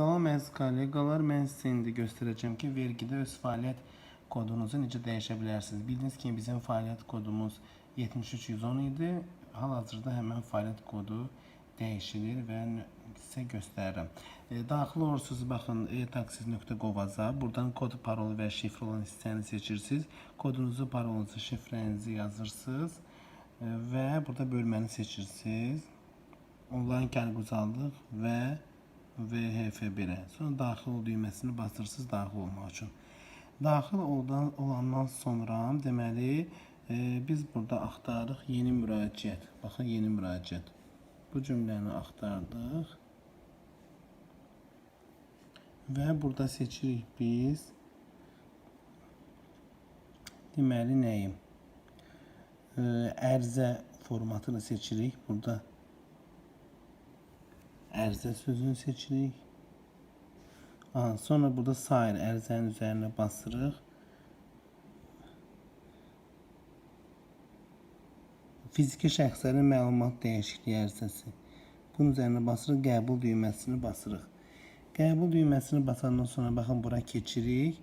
Kolleqalar, mən sizə indi göstərəcəm ki, vergidə öz fəaliyyət kodunuzu necə dəyişə bilərsiniz. Bildiyiniz kimi bizim fəaliyyət kodumuz 73110 idi. Hal-hazırda həmin fəaliyyət kodu dəyişilir və sizə göstərirəm. E, daxil olursunuz, baxın e-taxis.gov-aza. Buradan kod, parol və şifrə olan hissəni seçirsiniz. Kodunuzu, parolunuzu, şifrənizi yazırsınız e, və burada bölməni seçirsiniz. Onlayn kərquzarlıq və VHF1-ə. Sonra daxil ol düyməsini basırsınız daxil olmaq üçün. Daxil oldan, olandan sonra deməli e, biz burada axtarırıq yeni müraciət. Baxın yeni müraciət. Bu cümləni axtardıq. Və burada seçirik biz deməli nəyim? E, ərizə formatını seçirik. Burada ərizə sözünü seçirik. Aha, sonra burada sair ərizənin üzərinə basırıq. Fiziki şəxslərin məlumat dəyişikliyi ərizəsi. Bunun üzərinə basırıq, qəbul düyməsini basırıq. Qəbul düyməsini basandan sonra baxın bura keçirik.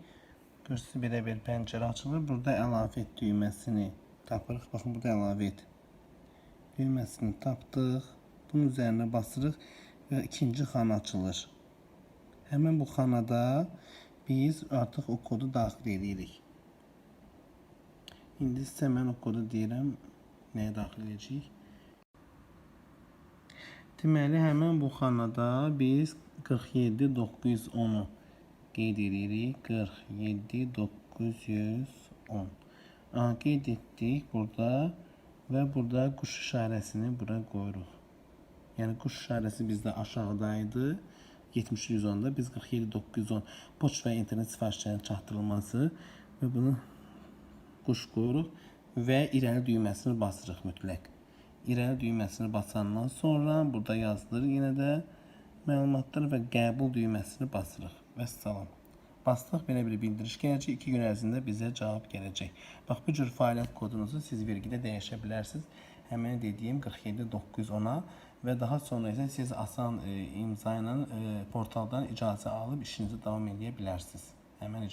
Görürsünüz belə bir pəncərə açılır. Burada əlavə et düyməsini tapırıq. Baxın burada əlavə et düyməsini tapdıq. Bunun üzərinə basırıq və ikinci xana açılır. Həmin bu xanada biz artıq o kodu daxil edirik. İndi sizə mən o kodu deyirəm, nəyə daxil edəcəyik? Deməli, həmin bu xanada biz 47910-u qeyd edirik. 47910. Aha, qeyd etdik burada və burada quş işarəsini bura qoyuruq. Yəni quş işarəsi bizdə aşağıdaydı. 70-110-da biz 47-910 poçt və internet sifarişlərinin çatdırılması və bunu quş qoyuruq və irəli düyməsini basırıq mütləq. İrəli düyməsini basandan sonra burada yazılır yenə də məlumatlar və qəbul düyməsini basırıq. Vəssalam. Bastıq belə bir bildiriş gələcək. 2 gün ərzində bizə cavab gələcək. Bax bu cür fəaliyyət kodunuzu siz vergidə dəyişə bilərsiniz. Həmin dediyim 47910-a və daha sonra isə siz asan e, imza ilə e, portaldan icazə alıb işinizi davam edə bilərsiniz. Həmin.